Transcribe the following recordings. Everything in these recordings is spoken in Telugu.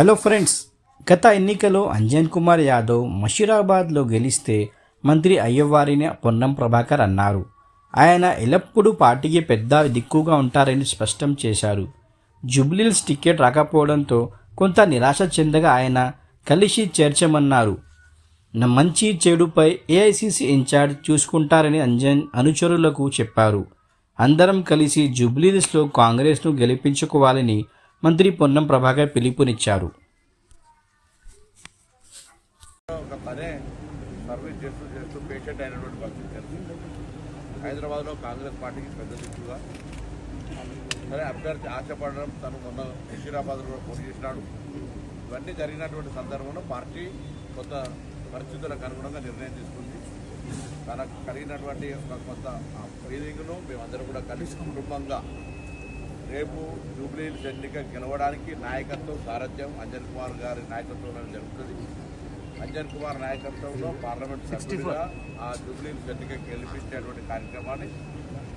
హలో ఫ్రెండ్స్ గత ఎన్నికలో అంజన్ కుమార్ యాదవ్ మషీరాబాద్లో గెలిస్తే మంత్రి అయ్యవారిని పొన్నం ప్రభాకర్ అన్నారు. ఆయన ఎల్లప్పుడూ పార్టీకి పెద్ద దిక్కుగా ఉంటారని స్పష్టం చేశారు. జుబ్లీల్స్ టికెట్ రాకపోవడంతో కొంత నిరాశ చెందగా ఆయన కలిసి చేర్చమన్నారు. మంచి చెడుపై ఏఐసిసి ఇన్ఛార్జ్ చూసుకుంటారని అంజన్ అనుచరులకు చెప్పారు. అందరం కలిసి జుబ్లీస్లో కాంగ్రెస్ను గెలిపించుకోవాలని మంత్రి పొన్నం ప్రభాకర్ పిలుపునిచ్చారు. ఒక పనే సర్వీస్ చేస్తూ చేస్తూ పేషెంట్ అయినటువంటి పరిస్థితి హైదరాబాద్లో కాంగ్రెస్ పార్టీకి పెద్ద దిక్కుగా సరే అభ్యర్థి ఆశపడడం తను మొన్న హుషీరాబాద్లో కూడా పోటీ చేసినాడు. ఇవన్నీ జరిగినటువంటి సందర్భంలో పార్టీ కొత్త పరిస్థితులకు అనుగుణంగా నిర్ణయం తీసుకుంది. తనకు కలిగినటువంటి కొంత ఫీలింగ్ను మేమందరం కూడా కలిసి కుటుంబంగా రేపు జూబ్లీహిల్స్ ఎన్నిక గెలవడానికి నాయకత్వం సారథ్యం అంజన్ కుమార్ గారి నాయకత్వంలో జరుగుతుంది. అంజన్ కుమార్ నాయకత్వంలో పార్లమెంట్ సభ్యులుగా ఆ జూబ్లీహిల్స్ ఎన్నిక గెలిపించేటువంటి కార్యక్రమాన్ని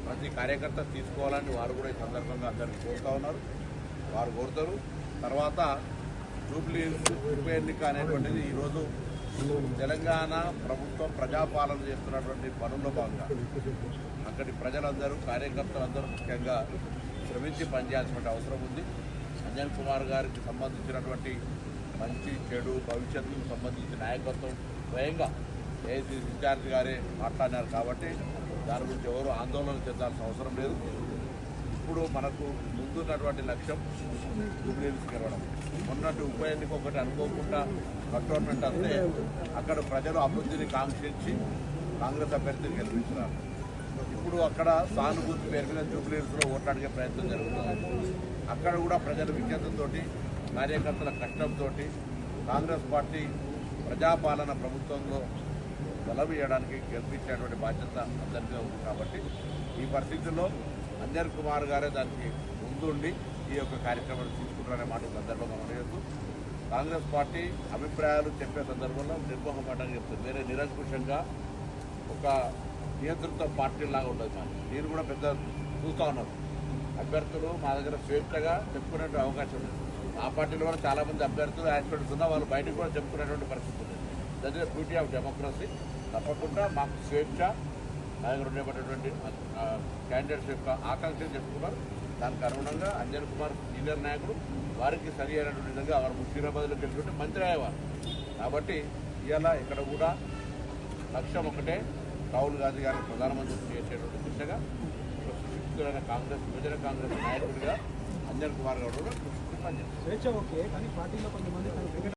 ప్రతి కార్యకర్త తీసుకోవాలని వారు కూడా ఈ సందర్భంగా అందరికీ కోరుతా ఉన్నారు. వారు కోరుతారు. తర్వాత జూబ్లీహిల్స్ ఉప ఎన్నిక అనేటువంటిది ఈరోజు తెలంగాణ ప్రభుత్వం ప్రజాపాలన చేస్తున్నటువంటి పనుల్లో భాగంగా అక్కడి ప్రజలందరూ కార్యకర్తలందరూ ముఖ్యంగా శ్రమించి పనిచేయాల్సిన అవసరం ఉంది. అంజన్ కుమార్ గారికి సంబంధించినటువంటి మంచి చెడు భవిష్యత్తుకు సంబంధించిన నాయకత్వం స్వయంగా ఏసీ ఇన్ఛార్జ్ గారే మాట్లాడినారు కాబట్టి దాని గురించి ఎవరు ఆందోళన చెందాల్సిన అవసరం లేదు. ఇప్పుడు మనకు ముందున్నటువంటి లక్ష్యం జూబ్లీహిల్స్ గెలవడం మొన్నటి ఉప ఎన్నిక ఒకటి అనుకోకుండా కంటోన్మెంట్ అంటే అక్కడ ప్రజలు అభివృద్ధిని కాంక్షించి కాంగ్రెస్ అభ్యర్థిని గెలిపించినారు. ఇప్పుడు అక్కడ సానుభూతి పేరు మీద జూబ్లీహిల్స్లో ఓట్లాడిగే ప్రయత్నం జరుగుతుంది. అక్కడ కూడా ప్రజల విజ్ఞతతో కార్యకర్తల కష్టంతో కాంగ్రెస్ పార్టీ ప్రజాపాలన ప్రభుత్వంలో గెలవేయడానికి గెలిపించేటువంటి బాధ్యత అందరికీ ఉంది. కాబట్టి ఈ పరిస్థితుల్లో అంజన్ కుమార్ గారే దానికి ముందుండి ఈ యొక్క కార్యక్రమాన్ని తీసుకుంటారనే మాట ఈ సందర్భంగా మనయొద్దు కాంగ్రెస్ పార్టీ అభిప్రాయాలు చెప్పే సందర్భంలో నిర్మోహమాటంగా చెప్తుంది. వేరే నిరంకుశంగా ఒక నియంత్రిత పార్టీ లాగా ఉండదు కానీ నేను కూడా పెద్ద చూస్తూ ఉన్నారు. అభ్యర్థులు మా దగ్గర స్వేచ్ఛగా చెప్పుకునే అవకాశం ఉంది. ఆ పార్టీలో కూడా చాలామంది అభ్యర్థులు యాక్సిడెంట్స్ ఉన్నా వాళ్ళు బయటకు కూడా చెప్పుకునేటువంటి పరిస్థితి ఉంది. That is beauty of democracy తప్పకుండా మాకు స్వేచ్ఛ మా దగ్గర ఉండేటటువంటి క్యాండిడేట్స్ యొక్క ఆకాంక్షలు చెప్పుకున్నారు. దానికి అనుగుణంగా అంజన్ కుమార్ సీనియర్ నాయకుడు వారికి సరి అయినటువంటి విధంగా వారు ముషీరాబాద్లో గెలిచినట్టు మంత్రి అయ్యేవారు. కాబట్టి ఇవాళ ఇక్కడ కూడా లక్ష్యం ఒకటే రాహుల్ గాంధీ గారిని ప్రధానమంత్రి చేసేటువంటి దిశగా ఒక సుశిక్షితులైన కాంగ్రెస్ యువజన కాంగ్రెస్ నాయకుడిగా అంజన్ కుమార్ గౌడ్ కూడా కృషి కొంతమంది